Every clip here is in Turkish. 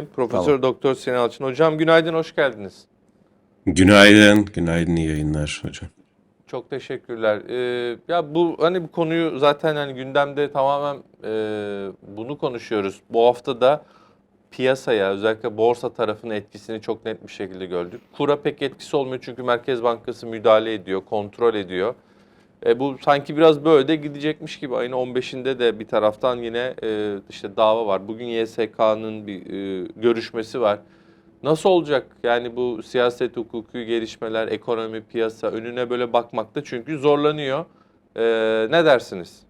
Profesör Doktor Sinan Alçın. Hocam günaydın, hoş geldiniz. Günaydın, günaydın iyi yayınlar hocam. Çok teşekkürler. Ee, ya bu hani bu konuyu zaten hani gündemde tamamen e, bunu konuşuyoruz. Bu hafta da piyasaya özellikle borsa tarafının etkisini çok net bir şekilde gördük. Kura pek etkisi olmuyor çünkü Merkez Bankası müdahale ediyor, kontrol ediyor. E, bu sanki biraz böyle de gidecekmiş gibi. Ayın 15'inde de bir taraftan yine e, işte dava var. Bugün YSK'nın bir e, görüşmesi var. Nasıl olacak? Yani bu siyaset, hukuki gelişmeler, ekonomi, piyasa önüne böyle bakmakta çünkü zorlanıyor. E, ne dersiniz?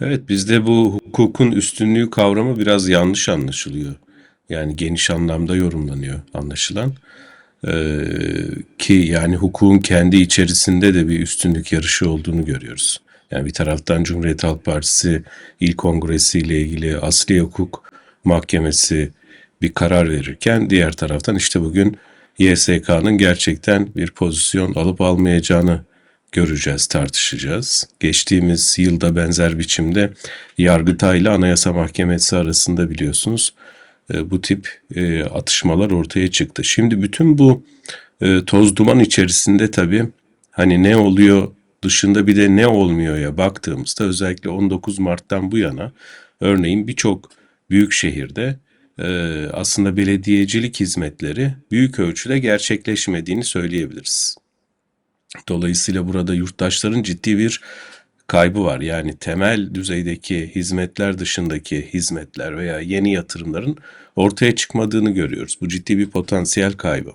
Evet bizde bu hukukun üstünlüğü kavramı biraz yanlış anlaşılıyor. Yani geniş anlamda yorumlanıyor anlaşılan. Ee, ki yani hukukun kendi içerisinde de bir üstünlük yarışı olduğunu görüyoruz. Yani bir taraftan Cumhuriyet Halk Partisi İl Kongresi ile ilgili Asli Hukuk Mahkemesi bir karar verirken diğer taraftan işte bugün YSK'nın gerçekten bir pozisyon alıp almayacağını göreceğiz, tartışacağız. Geçtiğimiz yılda benzer biçimde Yargıtay ile Anayasa Mahkemesi arasında biliyorsunuz bu tip e, atışmalar ortaya çıktı. Şimdi bütün bu e, toz duman içerisinde tabii hani ne oluyor dışında bir de ne olmuyor ya baktığımızda özellikle 19 Mart'tan bu yana örneğin birçok büyük şehirde e, aslında belediyecilik hizmetleri büyük ölçüde gerçekleşmediğini söyleyebiliriz. Dolayısıyla burada yurttaşların ciddi bir kaybı var. Yani temel düzeydeki hizmetler dışındaki hizmetler veya yeni yatırımların ortaya çıkmadığını görüyoruz. Bu ciddi bir potansiyel kaybı.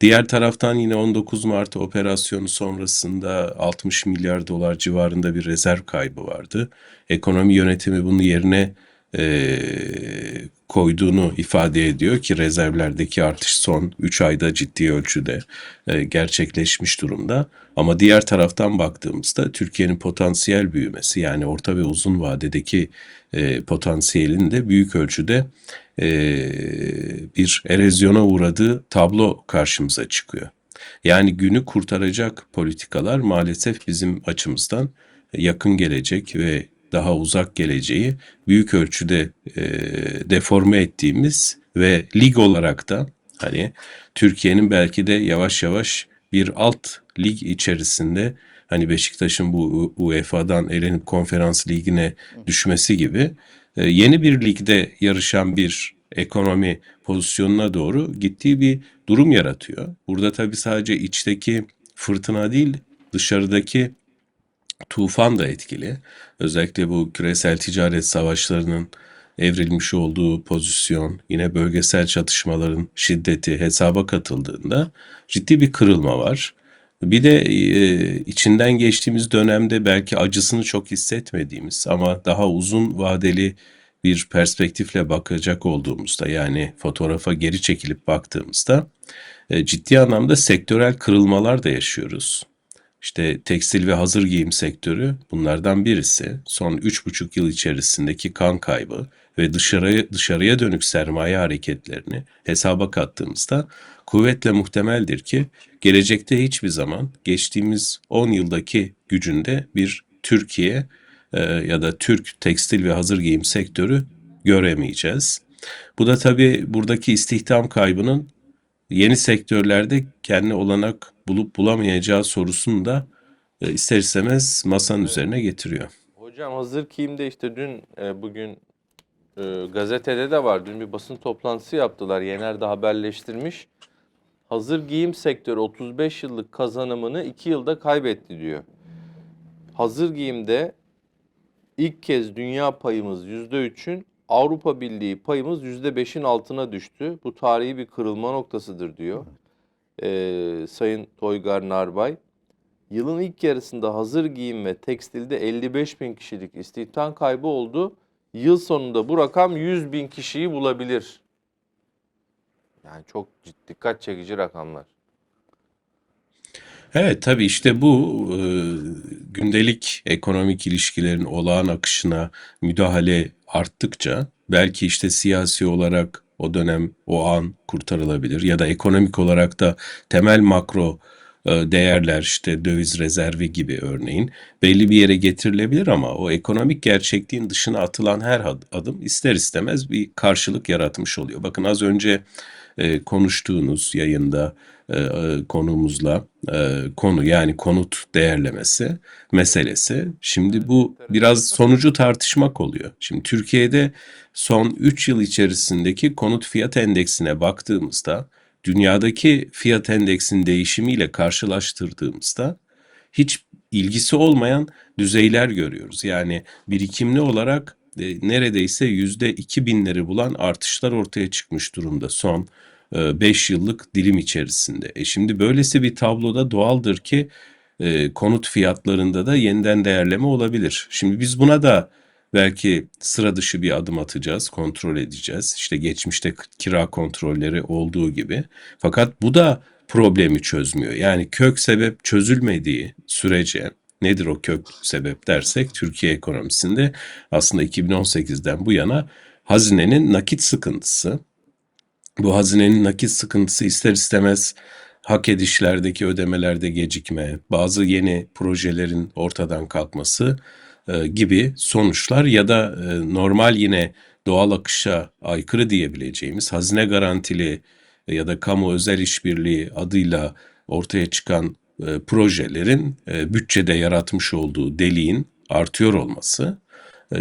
Diğer taraftan yine 19 Mart operasyonu sonrasında 60 milyar dolar civarında bir rezerv kaybı vardı. Ekonomi yönetimi bunu yerine e, koyduğunu ifade ediyor ki rezervlerdeki artış son 3 ayda ciddi ölçüde e, gerçekleşmiş durumda. Ama diğer taraftan baktığımızda Türkiye'nin potansiyel büyümesi yani orta ve uzun vadedeki e, potansiyelin de büyük ölçüde e, bir erozyona uğradığı tablo karşımıza çıkıyor. Yani günü kurtaracak politikalar maalesef bizim açımızdan yakın gelecek ve daha uzak geleceği büyük ölçüde e, deforme ettiğimiz ve lig olarak da hani Türkiye'nin belki de yavaş yavaş bir alt lig içerisinde hani Beşiktaş'ın bu UEFA'dan elenip konferans ligine düşmesi gibi e, yeni bir ligde yarışan bir ekonomi pozisyonuna doğru gittiği bir durum yaratıyor. Burada tabii sadece içteki fırtına değil dışarıdaki tufan da etkili. Özellikle bu küresel ticaret savaşlarının evrilmiş olduğu pozisyon, yine bölgesel çatışmaların şiddeti hesaba katıldığında ciddi bir kırılma var. Bir de e, içinden geçtiğimiz dönemde belki acısını çok hissetmediğimiz ama daha uzun vadeli bir perspektifle bakacak olduğumuzda yani fotoğrafa geri çekilip baktığımızda e, ciddi anlamda sektörel kırılmalar da yaşıyoruz. İşte tekstil ve hazır giyim sektörü bunlardan birisi. Son 3,5 yıl içerisindeki kan kaybı ve dışarıya, dışarıya dönük sermaye hareketlerini hesaba kattığımızda kuvvetle muhtemeldir ki gelecekte hiçbir zaman geçtiğimiz 10 yıldaki gücünde bir Türkiye e, ya da Türk tekstil ve hazır giyim sektörü göremeyeceğiz. Bu da tabii buradaki istihdam kaybının yeni sektörlerde kendi olanak bulup bulamayacağı sorusunu da e, ister istemez masanın üzerine getiriyor. Hocam hazır giyimde işte dün e, bugün e, gazetede de var. Dün bir basın toplantısı yaptılar. Yener de haberleştirmiş. Hazır giyim sektörü 35 yıllık kazanımını 2 yılda kaybetti diyor. Hazır giyimde ilk kez dünya payımız %3'ün Avrupa Birliği payımız %5'in altına düştü. Bu tarihi bir kırılma noktasıdır diyor. Ee, Sayın Toygar Narbay. Yılın ilk yarısında hazır giyim ve tekstilde 55 bin kişilik istihdam kaybı oldu. Yıl sonunda bu rakam 100 bin kişiyi bulabilir. Yani çok ciddi, dikkat çekici rakamlar. Evet tabii işte bu e, gündelik ekonomik ilişkilerin olağan akışına müdahale arttıkça belki işte siyasi olarak o dönem o an kurtarılabilir ya da ekonomik olarak da temel makro e, değerler işte döviz rezervi gibi örneğin belli bir yere getirilebilir ama o ekonomik gerçekliğin dışına atılan her ad- adım ister istemez bir karşılık yaratmış oluyor. Bakın az önce e, konuştuğunuz yayında e, e, konumuzla e, konu yani konut değerlemesi meselesi. Şimdi bu biraz sonucu tartışmak oluyor. Şimdi Türkiye'de son 3 yıl içerisindeki konut fiyat endeksine baktığımızda dünyadaki fiyat endeksin değişimiyle karşılaştırdığımızda hiç ilgisi olmayan düzeyler görüyoruz. Yani birikimli olarak e, neredeyse yüzde iki binleri bulan artışlar ortaya çıkmış durumda son 5 yıllık dilim içerisinde. E şimdi böylesi bir tabloda doğaldır ki e, konut fiyatlarında da yeniden değerleme olabilir. Şimdi biz buna da belki sıra dışı bir adım atacağız, kontrol edeceğiz. İşte geçmişte kira kontrolleri olduğu gibi. Fakat bu da problemi çözmüyor. Yani kök sebep çözülmediği sürece nedir o kök sebep dersek Türkiye ekonomisinde aslında 2018'den bu yana hazinenin nakit sıkıntısı, bu hazinenin nakit sıkıntısı ister istemez hak edişlerdeki ödemelerde gecikme, bazı yeni projelerin ortadan kalkması e, gibi sonuçlar ya da e, normal yine doğal akışa aykırı diyebileceğimiz hazine garantili ya da kamu özel işbirliği adıyla ortaya çıkan e, projelerin e, bütçede yaratmış olduğu deliğin artıyor olması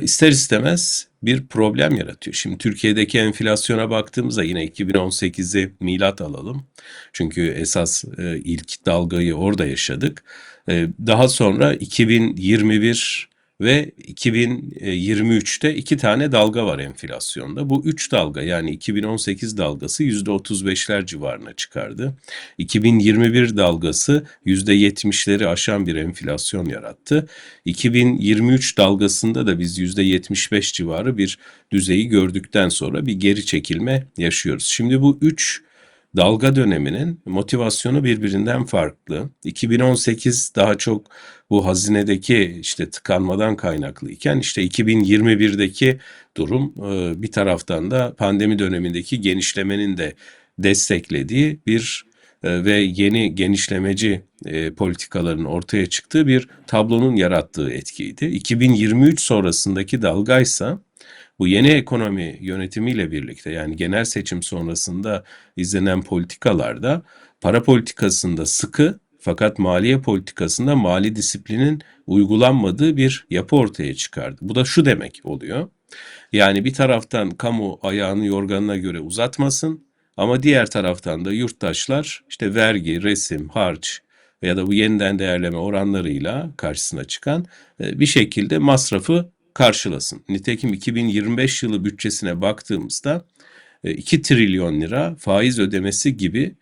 ister istemez bir problem yaratıyor. Şimdi Türkiye'deki enflasyona baktığımızda yine 2018'i milat alalım. Çünkü esas e, ilk dalgayı orada yaşadık. E, daha sonra 2021 ve 2023'te iki tane dalga var enflasyonda. Bu üç dalga yani 2018 dalgası %35'ler civarına çıkardı. 2021 dalgası %70'leri aşan bir enflasyon yarattı. 2023 dalgasında da biz %75 civarı bir düzeyi gördükten sonra bir geri çekilme yaşıyoruz. Şimdi bu üç dalga döneminin motivasyonu birbirinden farklı. 2018 daha çok bu hazinedeki işte tıkanmadan kaynaklıyken işte 2021'deki durum e, bir taraftan da pandemi dönemindeki genişlemenin de desteklediği bir e, ve yeni genişlemeci e, politikaların ortaya çıktığı bir tablonun yarattığı etkiydi. 2023 sonrasındaki dalgaysa bu yeni ekonomi yönetimiyle birlikte yani genel seçim sonrasında izlenen politikalarda para politikasında sıkı fakat maliye politikasında mali disiplinin uygulanmadığı bir yapı ortaya çıkardı. Bu da şu demek oluyor. Yani bir taraftan kamu ayağını yorganına göre uzatmasın ama diğer taraftan da yurttaşlar işte vergi, resim, harç ya da bu yeniden değerleme oranlarıyla karşısına çıkan e, bir şekilde masrafı karşılasın. Nitekim 2025 yılı bütçesine baktığımızda e, 2 trilyon lira faiz ödemesi gibi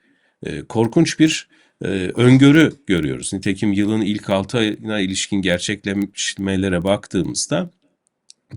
e, korkunç bir e, öngörü görüyoruz. Nitekim yılın ilk 6 ayına ilişkin gerçekleşmelere baktığımızda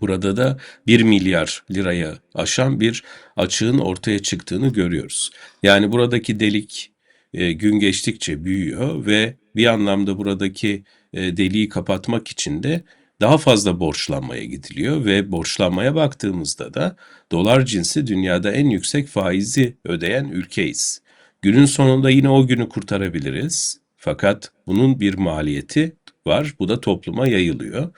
burada da 1 milyar liraya aşan bir açığın ortaya çıktığını görüyoruz. Yani buradaki delik e, gün geçtikçe büyüyor ve bir anlamda buradaki e, deliği kapatmak için de daha fazla borçlanmaya gidiliyor ve borçlanmaya baktığımızda da dolar cinsi dünyada en yüksek faizi ödeyen ülkeyiz. Günün sonunda yine o günü kurtarabiliriz. Fakat bunun bir maliyeti var. Bu da topluma yayılıyor.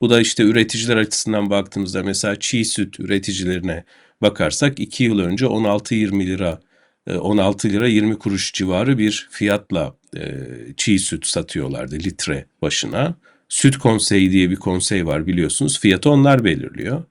Bu da işte üreticiler açısından baktığımızda mesela çiğ süt üreticilerine bakarsak 2 yıl önce 16-20 lira e, 16 lira 20 kuruş civarı bir fiyatla e, çiğ süt satıyorlardı litre başına. Süt konseyi diye bir konsey var biliyorsunuz. Fiyatı onlar belirliyor.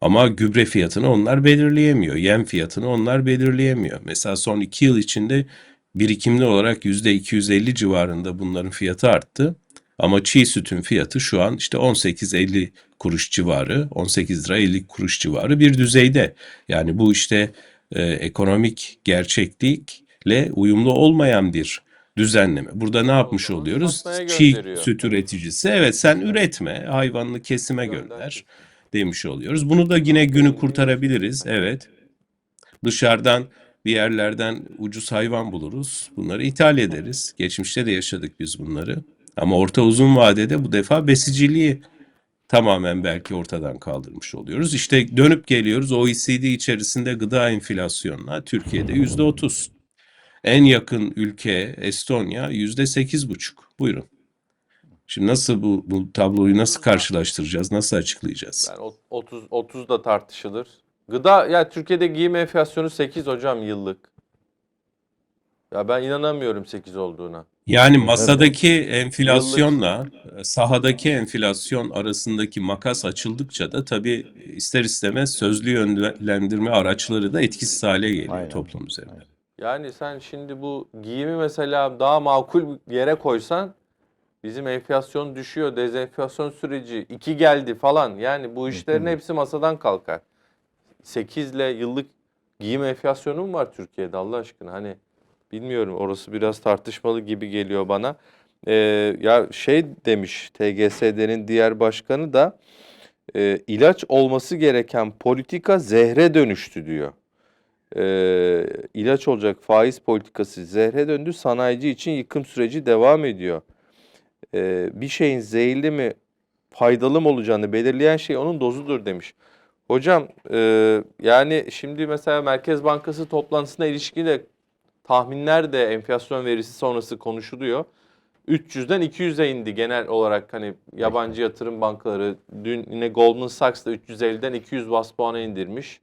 Ama gübre fiyatını onlar belirleyemiyor. Yem fiyatını onlar belirleyemiyor. Mesela son 2 yıl içinde birikimli olarak %250 civarında bunların fiyatı arttı. Ama çiğ sütün fiyatı şu an işte 18-50 kuruş civarı, 18 lira 50 kuruş civarı bir düzeyde. Yani bu işte e, ekonomik gerçeklikle uyumlu olmayan bir düzenleme. Burada ne yapmış oluyoruz? Çiğ süt üreticisi evet sen üretme, hayvanını kesime Gönder. gönder demiş oluyoruz. Bunu da yine günü kurtarabiliriz. Evet. Dışarıdan bir yerlerden ucuz hayvan buluruz. Bunları ithal ederiz. Geçmişte de yaşadık biz bunları. Ama orta uzun vadede bu defa besiciliği tamamen belki ortadan kaldırmış oluyoruz. İşte dönüp geliyoruz OECD içerisinde gıda enflasyonuna Türkiye'de yüzde otuz. En yakın ülke Estonya yüzde sekiz buçuk. Buyurun. Şimdi nasıl bu, bu tabloyu nasıl karşılaştıracağız? Nasıl açıklayacağız? Yani o- 30 30 da tartışılır. Gıda ya Türkiye'de giyim enflasyonu 8 hocam yıllık. Ya ben inanamıyorum 8 olduğuna. Yani masadaki enflasyonla e, sahadaki enflasyon arasındaki makas açıldıkça da tabii ister istemez sözlü yönlendirme araçları da etkisiz hale geliyor Aynen. toplum üzerinde. Aynen. Yani sen şimdi bu giyimi mesela daha makul bir yere koysan bizim enflasyon düşüyor, dezenflasyon süreci 2 geldi falan. Yani bu işlerin hepsi masadan kalkar. 8 ile yıllık giyim enflasyonu mu var Türkiye'de Allah aşkına? Hani bilmiyorum orası biraz tartışmalı gibi geliyor bana. Ee, ya şey demiş TGS'denin diğer başkanı da e, ilaç olması gereken politika zehre dönüştü diyor e, ilaç olacak faiz politikası zehre döndü. Sanayici için yıkım süreci devam ediyor. E, bir şeyin zehirli mi faydalı mı olacağını belirleyen şey onun dozudur demiş. Hocam e, yani şimdi mesela Merkez Bankası toplantısına ilişkin de tahminler de enflasyon verisi sonrası konuşuluyor. 300'den 200'e indi genel olarak hani yabancı yatırım bankaları. Dün yine Goldman Sachs da 350'den 200 bas puana indirmiş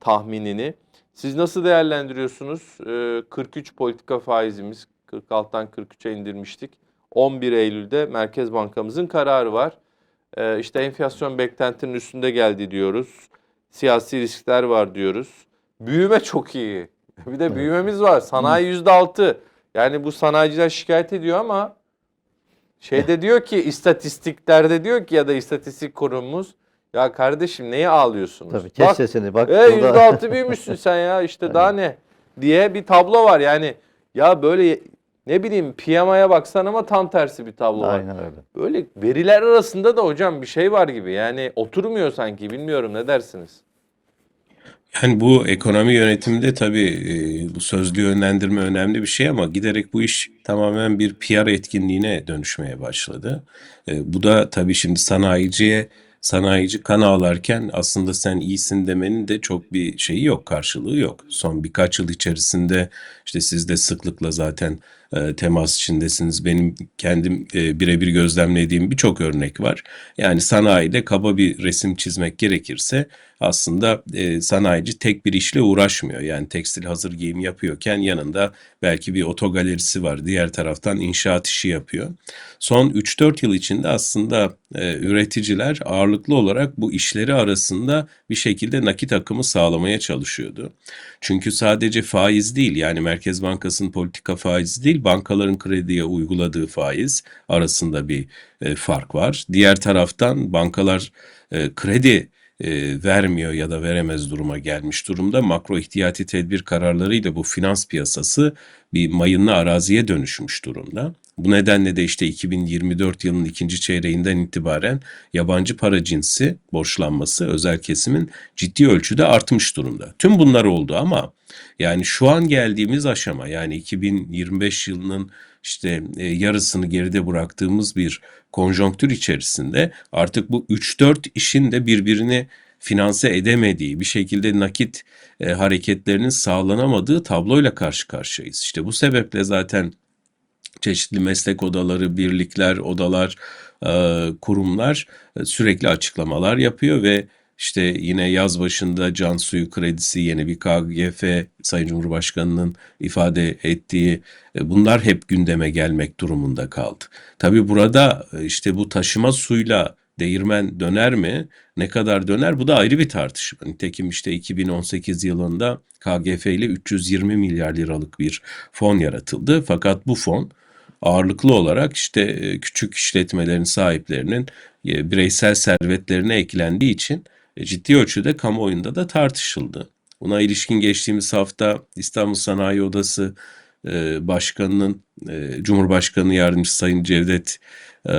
tahminini. Siz nasıl değerlendiriyorsunuz? Ee, 43 politika faizimiz 46'dan 43'e indirmiştik. 11 Eylül'de Merkez Bankamızın kararı var. Ee, işte enflasyon beklentinin üstünde geldi diyoruz. Siyasi riskler var diyoruz. Büyüme çok iyi. Bir de büyümemiz var. Sanayi %6. Yani bu sanayiciler şikayet ediyor ama şeyde diyor ki istatistiklerde diyor ki ya da istatistik kurumumuz ya kardeşim neye ağlıyorsunuz? Tabii kes Bak, sesini bak. e burada- yüzde altı büyümüşsün sen ya işte daha ne diye bir tablo var yani ya böyle ne bileyim PMI'ye baksan ama tam tersi bir tablo var. Aynen öyle. Böyle veriler arasında da hocam bir şey var gibi yani oturmuyor sanki bilmiyorum ne dersiniz? Yani bu ekonomi yönetiminde tabii e, bu sözlü yönlendirme önemli bir şey ama giderek bu iş tamamen bir PR etkinliğine dönüşmeye başladı. E, Bu da tabii şimdi sanayiciye sanayici kan ağlarken aslında sen iyisin demenin de çok bir şeyi yok, karşılığı yok. Son birkaç yıl içerisinde işte siz de sıklıkla zaten e, temas içindesiniz. Benim kendim e, birebir gözlemlediğim birçok örnek var. Yani sanayide kaba bir resim çizmek gerekirse aslında e, sanayici tek bir işle uğraşmıyor. Yani tekstil hazır giyim yapıyorken yanında belki bir otogalerisi var. Diğer taraftan inşaat işi yapıyor. Son 3-4 yıl içinde aslında e, üreticiler ağırlıklı olarak bu işleri arasında bir şekilde nakit akımı sağlamaya çalışıyordu. Çünkü sadece faiz değil yani Merkez Bankası'nın politika faizi değil bankaların krediye uyguladığı faiz arasında bir e, fark var. Diğer taraftan bankalar e, kredi e, vermiyor ya da veremez duruma gelmiş durumda. Makro ihtiyati tedbir kararlarıyla bu finans piyasası bir mayınlı araziye dönüşmüş durumda. Bu nedenle de işte 2024 yılının ikinci çeyreğinden itibaren yabancı para cinsi borçlanması özel kesimin ciddi ölçüde artmış durumda. Tüm bunlar oldu ama yani şu an geldiğimiz aşama yani 2025 yılının işte e, yarısını geride bıraktığımız bir konjonktür içerisinde artık bu 3-4 işin de birbirini finanse edemediği, bir şekilde nakit e, hareketlerinin sağlanamadığı tabloyla karşı karşıyayız. İşte bu sebeple zaten çeşitli meslek odaları, birlikler, odalar, e, kurumlar sürekli açıklamalar yapıyor ve işte yine yaz başında can suyu kredisi yeni bir KGF Sayın Cumhurbaşkanı'nın ifade ettiği e, bunlar hep gündeme gelmek durumunda kaldı. Tabii burada e, işte bu taşıma suyla değirmen döner mi? Ne kadar döner? Bu da ayrı bir tartışma. Nitekim işte 2018 yılında KGF ile 320 milyar liralık bir fon yaratıldı. Fakat bu fon ağırlıklı olarak işte e, küçük işletmelerin sahiplerinin bireysel servetlerine eklendiği için ciddi ölçüde kamuoyunda da tartışıldı. Buna ilişkin geçtiğimiz hafta İstanbul Sanayi Odası e, Başkanı'nın e, Cumhurbaşkanı Yardımcısı Sayın Cevdet e,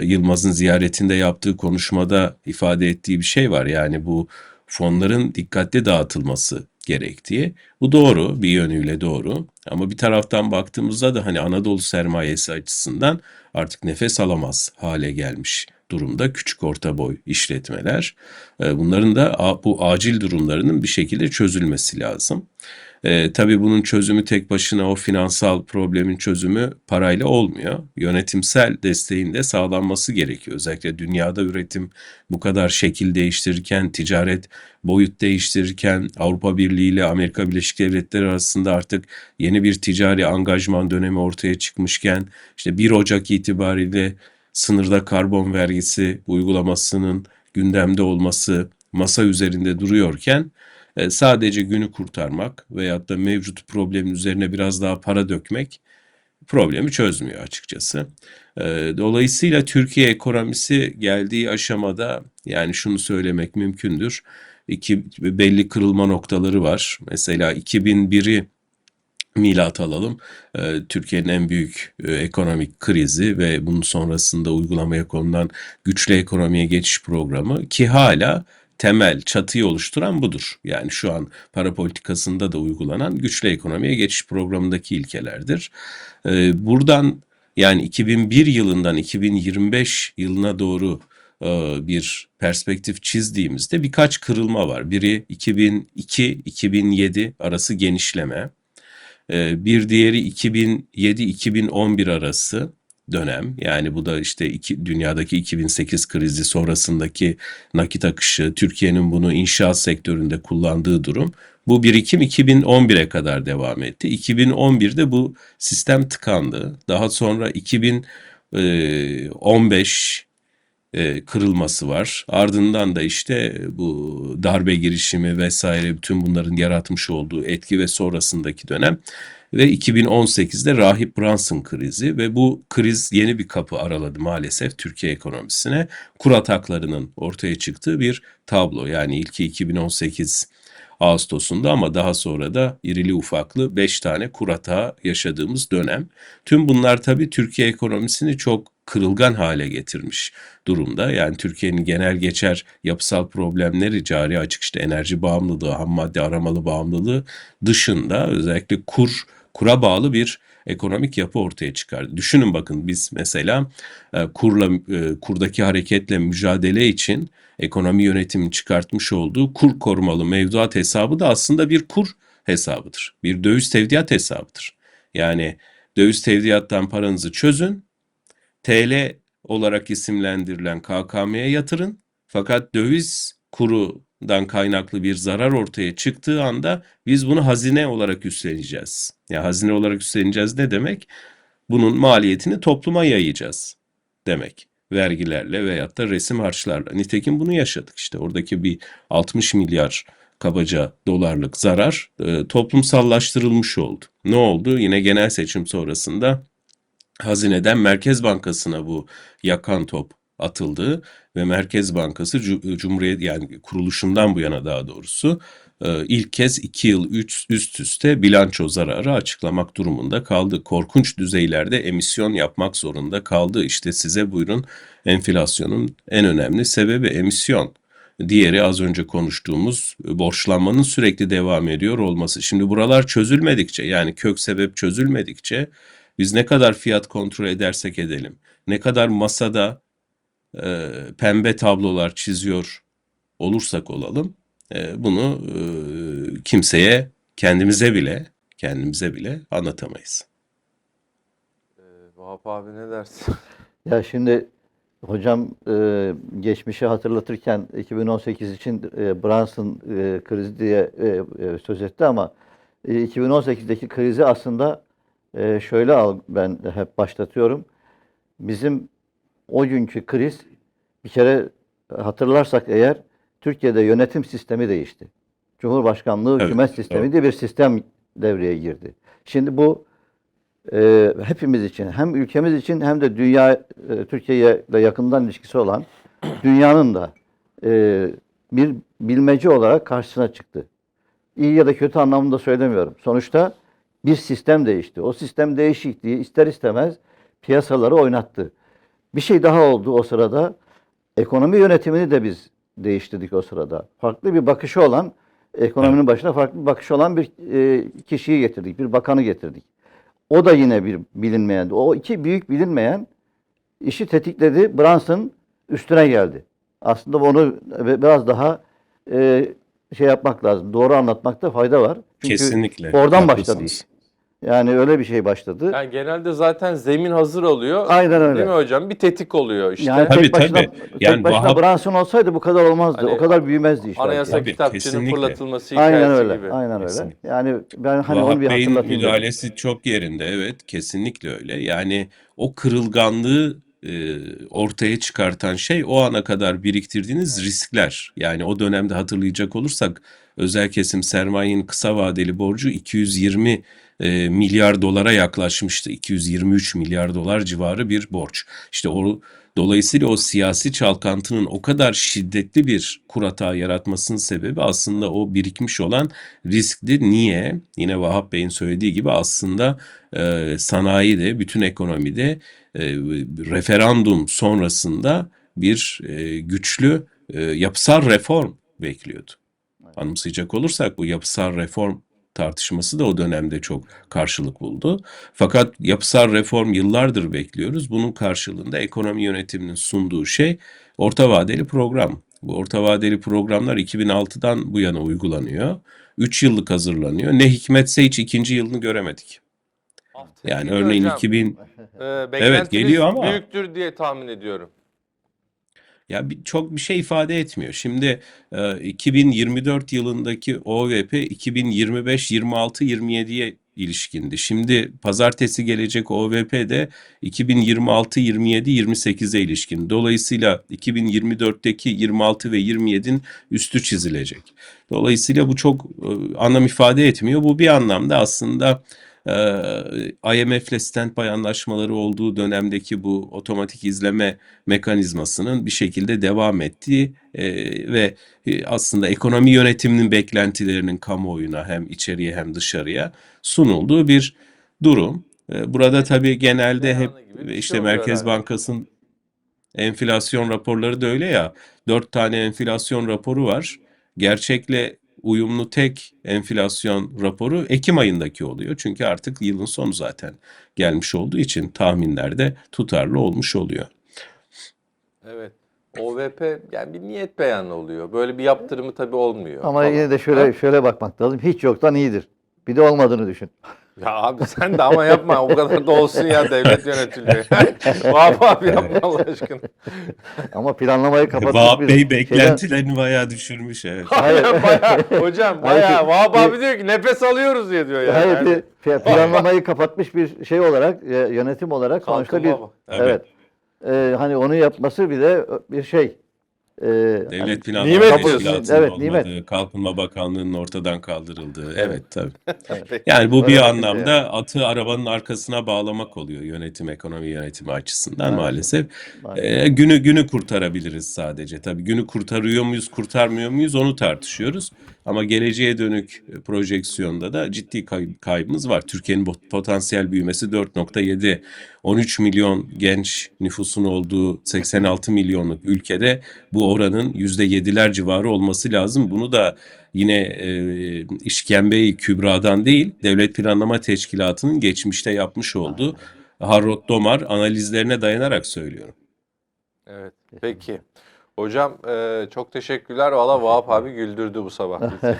Yılmaz'ın ziyaretinde yaptığı konuşmada ifade ettiği bir şey var. Yani bu fonların dikkatli dağıtılması gerektiği. Bu doğru, bir yönüyle doğru. Ama bir taraftan baktığımızda da hani Anadolu sermayesi açısından artık nefes alamaz hale gelmiş durumda küçük orta boy işletmeler. E, Bunların da bu acil durumlarının bir şekilde çözülmesi lazım. E, tabii bunun çözümü tek başına o finansal problemin çözümü parayla olmuyor. Yönetimsel desteğin de sağlanması gerekiyor. Özellikle dünyada üretim bu kadar şekil değiştirirken, ticaret boyut değiştirirken, Avrupa Birliği ile Amerika Birleşik Devletleri arasında artık yeni bir ticari angajman dönemi ortaya çıkmışken, işte 1 Ocak itibariyle sınırda karbon vergisi uygulamasının gündemde olması masa üzerinde duruyorken e, sadece günü kurtarmak veyahut da mevcut problemin üzerine biraz daha para dökmek problemi çözmüyor açıkçası. E, Dolayısıyla Türkiye ekonomisi geldiği aşamada yani şunu söylemek mümkündür. İki, belli kırılma noktaları var. Mesela 2001'i milat alalım. Ee, Türkiye'nin en büyük e, ekonomik krizi ve bunun sonrasında uygulamaya konulan güçlü ekonomiye geçiş programı ki hala temel çatıyı oluşturan budur. Yani şu an para politikasında da uygulanan güçlü ekonomiye geçiş programındaki ilkelerdir. Ee, buradan yani 2001 yılından 2025 yılına doğru e, bir perspektif çizdiğimizde birkaç kırılma var. Biri 2002-2007 arası genişleme. Ee, Bir diğeri 2007-2011 arası dönem. Yani bu da işte iki, dünyadaki 2008 krizi sonrasındaki nakit akışı, Türkiye'nin bunu inşaat sektöründe kullandığı durum. Bu birikim 2011'e kadar devam etti. 2011'de bu sistem tıkandı. Daha sonra 2015 e, kırılması var. Ardından da işte bu darbe girişimi vesaire bütün bunların yaratmış olduğu etki ve sonrasındaki dönem ve 2018'de Rahip Brunson krizi ve bu kriz yeni bir kapı araladı maalesef Türkiye ekonomisine. Kur ataklarının ortaya çıktığı bir tablo. Yani ilki 2018 Ağustos'unda ama daha sonra da irili ufaklı 5 tane kur atağı yaşadığımız dönem. Tüm bunlar tabii Türkiye ekonomisini çok kırılgan hale getirmiş durumda. Yani Türkiye'nin genel geçer yapısal problemleri cari açık işte enerji bağımlılığı, ham madde aramalı bağımlılığı dışında özellikle kur kura bağlı bir ekonomik yapı ortaya çıkardı. Düşünün bakın biz mesela e, kurla e, kurdaki hareketle mücadele için ekonomi yönetimin çıkartmış olduğu kur korumalı mevduat hesabı da aslında bir kur hesabıdır. Bir döviz tevdiat hesabıdır. Yani döviz tevdiattan paranızı çözün, TL olarak isimlendirilen KKM'ye yatırın. Fakat döviz kurudan kaynaklı bir zarar ortaya çıktığı anda biz bunu hazine olarak üstleneceğiz. Ya hazine olarak üstleneceğiz ne demek? Bunun maliyetini topluma yayacağız demek. Vergilerle veyahut da resim harçlarla. Nitekim bunu yaşadık işte. Oradaki bir 60 milyar kabaca dolarlık zarar e, toplumsallaştırılmış oldu. Ne oldu? Yine genel seçim sonrasında Hazineden Merkez Bankası'na bu yakan top atıldı ve Merkez Bankası Cu- Cumhuriyet yani kuruluşundan bu yana daha doğrusu e, ilk kez iki yıl üç, üst üste bilanço zararı açıklamak durumunda kaldı. Korkunç düzeylerde emisyon yapmak zorunda kaldı. İşte size buyurun enflasyonun en önemli sebebi emisyon. Diğeri az önce konuştuğumuz borçlanmanın sürekli devam ediyor olması. Şimdi buralar çözülmedikçe yani kök sebep çözülmedikçe biz ne kadar fiyat kontrol edersek edelim, ne kadar masada e, pembe tablolar çiziyor olursak olalım, e, bunu e, kimseye, kendimize bile, kendimize bile anlatamayız. Ee, Vahap abi ne dersin? Ya şimdi hocam e, geçmişi hatırlatırken 2018 için e, Brunson e, krizi diye e, e, söz etti ama e, 2018'deki krizi aslında e, şöyle al ben hep başlatıyorum. Bizim o günkü kriz bir kere hatırlarsak eğer Türkiye'de yönetim sistemi değişti. Cumhurbaşkanlığı Evet, hükümet sistemi diye bir sistem devreye girdi. Şimdi bu e, hepimiz için hem ülkemiz için hem de dünya e, Türkiye'ye ile yakından ilişkisi olan dünyanın da e, bir bilmece olarak karşısına çıktı. İyi ya da kötü anlamında söylemiyorum. Sonuçta bir sistem değişti. O sistem değişikliği ister istemez piyasaları oynattı. Bir şey daha oldu o sırada. Ekonomi yönetimini de biz değiştirdik o sırada. Farklı bir bakışı olan, ekonominin başına farklı bir bakışı olan bir e, kişiyi getirdik, bir bakanı getirdik. O da yine bir bilinmeyendi. O iki büyük bilinmeyen işi tetikledi. Brunson üstüne geldi. Aslında onu biraz daha e, şey yapmak lazım. Doğru anlatmakta fayda var. Çünkü Kesinlikle. oradan başladı iş. Yani öyle bir şey başladı. Yani genelde zaten zemin hazır oluyor. Aynen öyle. Değil mi hocam? Bir tetik oluyor işte. Yani Tabii, tek başına, tabii. Yani tek başına Vahap- Branson olsaydı bu kadar olmazdı. Hani o kadar büyümezdi iş. belki. Anayasa Tabii, kitapçının kesinlikle. fırlatılması hikayesi Aynen öyle. gibi. Aynen öyle. Kesinlikle. Yani ben hani Vahap onu bir Bey'in hatırlatayım. dedim. müdahalesi çok yerinde. Evet, kesinlikle öyle. Yani o kırılganlığı e, ortaya çıkartan şey o ana kadar biriktirdiğiniz riskler. Yani o dönemde hatırlayacak olursak özel kesim sermayenin kısa vadeli borcu 220 e, milyar dolara yaklaşmıştı. 223 milyar dolar civarı bir borç. İşte o dolayısıyla o siyasi çalkantının o kadar şiddetli bir kur hata yaratmasının sebebi aslında o birikmiş olan riskti. Niye? Yine Vahap Bey'in söylediği gibi aslında e, sanayide, bütün ekonomide e, referandum sonrasında bir e, güçlü e, yapısal reform bekliyordu. Anımsayacak olursak bu yapısal reform tartışması da o dönemde çok karşılık buldu. Fakat yapısal reform yıllardır bekliyoruz. Bunun karşılığında ekonomi yönetiminin sunduğu şey orta vadeli program. Bu orta vadeli programlar 2006'dan bu yana uygulanıyor. 3 yıllık hazırlanıyor. Ne hikmetse hiç ikinci yılını göremedik. Yani Geliyor örneğin hocam. 2000 Ee, beklentiniz geliyor ama- büyüktür diye tahmin ediyorum. Ya bir, çok bir şey ifade etmiyor. Şimdi e, 2024 yılındaki OVP 2025, 26, 27'ye ilişkindi. Şimdi pazartesi gelecek OVP de 2026, 27, 28'e ilişkin. Dolayısıyla 2024'teki 26 ve 27'nin üstü çizilecek. Dolayısıyla bu çok e, anlam ifade etmiyor. Bu bir anlamda aslında e, IMF'le standby anlaşmaları olduğu dönemdeki bu otomatik izleme mekanizmasının bir şekilde devam ettiği e, ve e, aslında ekonomi yönetiminin beklentilerinin kamuoyuna hem içeriye hem dışarıya sunulduğu bir durum. E, burada tabii genelde hep şey işte Merkez. Bankası'nın enflasyon raporları da öyle ya. Dört tane enflasyon raporu var. Gerçekle uyumlu tek enflasyon raporu Ekim ayındaki oluyor. Çünkü artık yılın sonu zaten gelmiş olduğu için tahminlerde tutarlı olmuş oluyor. Evet. OVP yani bir niyet beyanı oluyor. Böyle bir yaptırımı tabii olmuyor. Ama falan. yine de şöyle şöyle bakmak lazım. Hiç yoktan iyidir. Bir de olmadığını düşün. Ya abi sen de ama yapma. O kadar da olsun ya devlet yönetiliyor. Vahap abi yapma Allah aşkına. Ama planlamayı kapatmış Vahap bir Bey şeyden- beklentilerini bayağı düşürmüş evet. Hayır. Bayağı. Hocam Hayır, bayağı. Vahap abi diyor ki nefes alıyoruz diye diyor yani. Hayır, bir planlamayı kapatmış bir şey olarak, e, yönetim olarak sonuçta bir kalkınma bak. evet. E, hani onu yapması bile bir şey. E, hani- Devlet Planlama Nimet Teşkilatı'nın diyorsun. Evet, nimet. Kalkınma Bakanlığı'nın ortadan kaldırıldığı. Evet tabii. Yani bu bir Öyle anlamda atı arabanın arkasına bağlamak oluyor yönetim, ekonomi yönetimi açısından maalesef. Ee, günü günü kurtarabiliriz sadece. Tabii günü kurtarıyor muyuz, kurtarmıyor muyuz onu tartışıyoruz. Ama geleceğe dönük e, projeksiyonda da ciddi kay- kaybımız var. Türkiye'nin potansiyel büyümesi 4.7, 13 milyon genç nüfusun olduğu 86 milyonluk ülkede bu oranın %7'ler civarı olması lazım. Bunu da yine e, işkembeyi kübradan değil, Devlet Planlama Teşkilatı'nın geçmişte yapmış olduğu Harrod Domar analizlerine dayanarak söylüyorum. Evet. Peki. Hocam e, çok teşekkürler. Valla Vahap abi güldürdü bu sabah. bizi.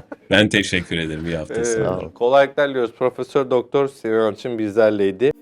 Ben teşekkür ederim bir hafta E, olun. kolaylıklar diliyoruz. Profesör Doktor Sinan Yalçın bizlerleydi.